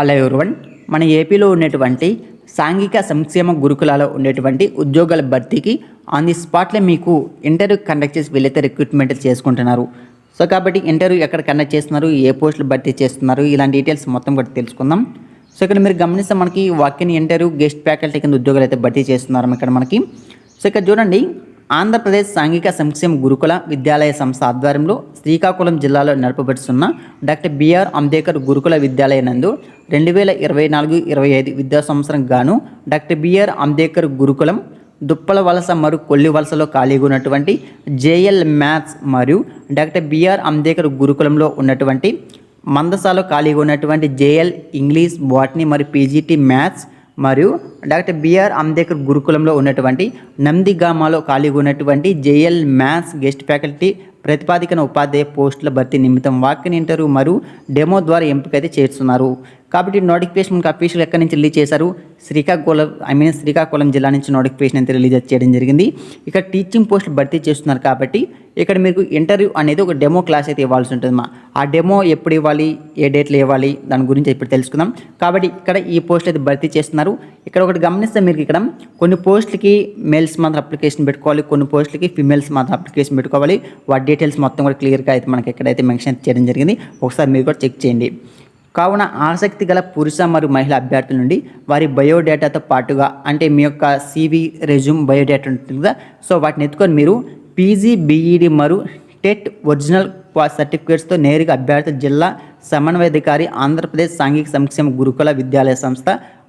Hello everyone మన ఏపీలో ఉన్నటువంటి సాంఘిక సంక్షేమ గురుకులాలో ఉండేటువంటి ఉద్యోగాల భర్తీకి ఆన్ ది స్పాట్లో మీకు ఇంటర్వ్యూ కండక్ట్ చేసి వీళ్ళైతే రిక్రూట్మెంట్ చేసుకుంటున్నారు. సో కాబట్టి ఇంటర్వ్యూ ఎక్కడ కండక్ట్ చేస్తున్నారు ఏ పోస్టులు భర్తీ చేస్తున్నారు ఇలాంటి డీటెయిల్స్ మొత్తం కూడా తెలుసుకుందాం. సో ఇక్కడ మీరు గమనిస్తే మనకి వాక్యన్ ఇంటర్వ్యూ గెస్ట్ ఫ్యాకల్టీ కింద ఉద్యోగాలు అయితే భర్తీ చేస్తున్నారు ఇక్కడ మనకి. సో ఇక్కడ చూడండి ఆంధ్రప్రదేశ్ సాంఘిక సంక్షేమ గురుకుల విద్యాలయ సంస్థ ఆధ్వర్యంలో శ్రీకాకుళం జిల్లాలో నడపబడుతున్న డాక్టర్ బిఆర్ అంబేద్కర్ గురుకుల విద్యాలయ నందు రెండు వేల ఇరవై నాలుగు ఇరవై ఐదు విద్యా సంవత్సరం గాను డాక్టర్ బిఆర్ అంబేద్కర్ గురుకులం దుప్పల వలస మరియు కొల్లి వలసలో ఖాళీగా ఉన్నటువంటి జేఎల్ మ్యాథ్స్ మరియు డాక్టర్ బిఆర్ అంబేద్కర్ గురుకులంలో ఉన్నటువంటి మందసాలో ఖాళీగా ఉన్నటువంటి జేఎల్ ఇంగ్లీష్ బాటనీ మరియు పీజీటీ మ్యాథ్స్ మరియు డాక్టర్ బిఆర్ అంబేద్కర్ గురుకులంలో ఉన్నటువంటి నందిగామాలో ఖాళీగా ఉన్నటువంటి జేఎల్ మ్యాథ్స్ గెస్ట్ ఫ్యాకల్టీ ప్రతిపాదికన ఉపాధ్యాయ పోస్టుల భర్తీ నిమిత్తం వాక్యన్ ఇంటర్వ్యూ మరియు డెమో ద్వారా ఎంపిక అయితే చేస్తున్నారు. కాబట్టి నోటిఫికేషన్ మనకు అఫీషియల్ ఎక్కడి నుంచి రిలీజ్ చేశారు? శ్రీకాకుళం ఐ మీన్ శ్రీకాకుళం జిల్లా నుంచి నోటిఫికేషన్ అయితే రిలీజ్ చేయడం జరిగింది. ఇక్కడ టీచింగ్ పోస్టులు భర్తీ చేస్తున్నారు కాబట్టి ఇక్కడ మీకు ఇంటర్వ్యూ అనేది ఒక డెమో క్లాస్ అయితే ఇవ్వాల్సి ఉంటుంది మా ఆ డెమో ఎప్పుడు ఇవ్వాలి? ఏ డేట్లో ఇవ్వాలి? దాని గురించి ఇప్పుడు తెలుసుకుందాం. కాబట్టి ఇక్కడ ఈ పోస్ట్ అయితే భర్తీ చేస్తున్నారు. ఇక్కడ ఒకటి గమనిస్తే మీరు ఇక్కడ కొన్ని పోస్టులకి మేల్స్ మాత్రం అప్లికేషన్ పెట్టుకోవాలి కొన్ని పోస్టులకి ఫిమేల్స్ మాత్రం అప్లికేషన్ పెట్టుకోవాలి. వాటి డీటెయిల్స్ మొత్తం కూడా క్లియర్గా అయితే మనకి ఎక్కడైతే మెన్షన్ చేయడం జరిగింది ఒకసారి మీరు కూడా చెక్ చేయండి. కావున ఆసక్తి గల పురుష మరియు మహిళ అభ్యర్థుల నుండి వారి బయోడేటాతో పాటుగా అంటే మీ యొక్క సివి రెజ్యూమ్ బయోడేటా ఉంటుంది కదా. సో వాటిని ఎత్తుకొని మీరు పీజీ బీఈడి మరియు టెట్ ఒరిజినల్ సర్టిఫికేట్స్తో నేరుగా అభ్యర్థి జిల్లా సమన్వయాధికారి ఆంధ్రప్రదేశ్ సాంఘిక సంక్షేమ గురుకుల విద్యాలయ సంస్థ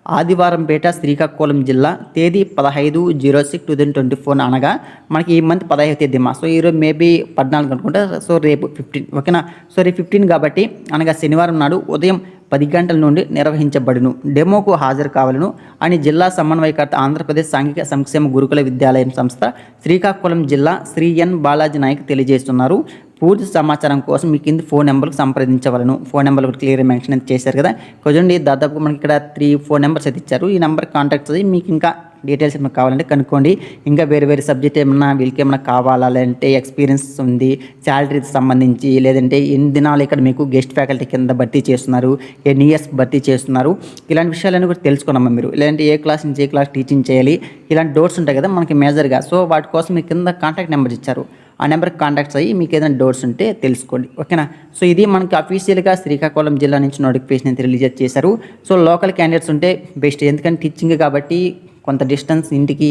ఆదివారంపేట శ్రీకాకుళం జిల్లా తేదీ పదహైదు zero six two thousand twenty four అనగా మనకి ఈ మంత్ పదహైదు తేదీ మా. సో ఈరోజు మేబీ పద్నాలుగు అనుకుంటా. సో రేపు ఫిఫ్టీన్ ఓకేనా? సో రేపు ఫిఫ్టీన్ కాబట్టి అనగా శనివారం నాడు ఉదయం పది గంటల నుండి నిర్వహించబడును. డెమోకు హాజరు కావాలను. అని జిల్లా సమన్వయకర్త ఆంధ్రప్రదేశ్ సాంఘిక సంక్షేమ గురుకుల విద్యాలయం సంస్థ శ్రీకాకుళం జిల్లా శ్రీ ఎన్ బాలాజీ నాయక్ తెలియజేస్తున్నారు. పూర్తి సమాచారం కోసం మీ కింద ఫోన్ నెంబర్కి సంప్రదించవలను. ఫోన్ నెంబర్ కూడా క్లియర్ మెన్షన్ అయితే చేశారు కదా? చూడండి దాదాపుగా మనకి ఇక్కడ త్రీ ఫోన్ నెంబర్స్ అయితే ఇచ్చారు. ఈ నెంబర్ కాంటాక్ట్ చేసి మీకు ఇంకా డీటెయిల్స్ ఏమైనా కావాలంటే కనుక్కోండి. ఇంకా వేరే వేరే సబ్జెక్ట్ ఏమన్నా వీళ్ళకి ఏమైనా కావాలా? లేదంటే ఎక్స్పీరియన్స్ ఉంది శాలరీకి సంబంధించి లేదంటే ఎన్ని దినాలు ఇక్కడ మీకు గెస్ట్ ఫ్యాకల్టీ కింద భర్తీ చేస్తున్నారు ఎన్ని ఇయర్స్ భర్తీ చేస్తున్నారు? ఇలాంటి విషయాలన్నీ కూడా తెలుసుకున్నామా మీరు? లేదంటే ఏ క్లాస్ నుంచి ఏ క్లాస్ టీచింగ్ చేయాలి? ఇలాంటి డోర్స్ ఉంటాయి కదా మనకి మేజర్గా సో వాటి కోసం మీ కింద కాంటాక్ట్ నెంబర్ ఇచ్చారు. ఆ నెంబర్కి కాంటాక్ట్స్ అయ్యి మీకు ఏదైనా డౌట్స్ ఉంటే తెలుసుకోండి. ఓకేనా? సో ఇది మనకి అఫీషియల్గా శ్రీకాకుళం జిల్లా నుంచి నోటిఫికేషన్ అయితే రిలీజ్ చేశారు. సో లోకల్ క్యాండిడేట్స్ ఉంటే బెస్ట్ ఎందుకంటే టీచింగ్ కాబట్టి కొంత డిస్టెన్స్ ఇంటికి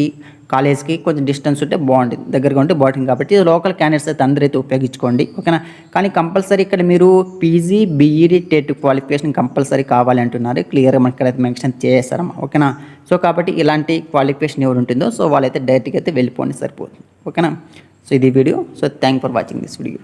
కాలేజ్కి కొంచెం డిస్టెన్స్ ఉంటే బాగుంటుంది. దగ్గరగా ఉంటే బాగుంటుంది కాబట్టి లోకల్ క్యాండిడేట్స్ అయితే అందరూ అయితే ఉపయోగించుకోండి. ఓకేనా? కానీ కంపల్సరీ ఇక్కడ మీరు PG BEd TET qualification compulsory కావాలి అంటున్నారు. క్లియర్గా మనకి ఇక్కడైతే మెన్షన్ చేస్తారమ్మా ఓకేనా? సో కాబట్టి ఇలాంటి క్వాలిఫికేషన్ ఎవరు ఉంటుందో సో వాళ్ళైతే డైరెక్ట్గా అయితే వెళ్ళిపోండి సరిపోతుంది. ఓకేనా? సో ఇది video so thank for watching this video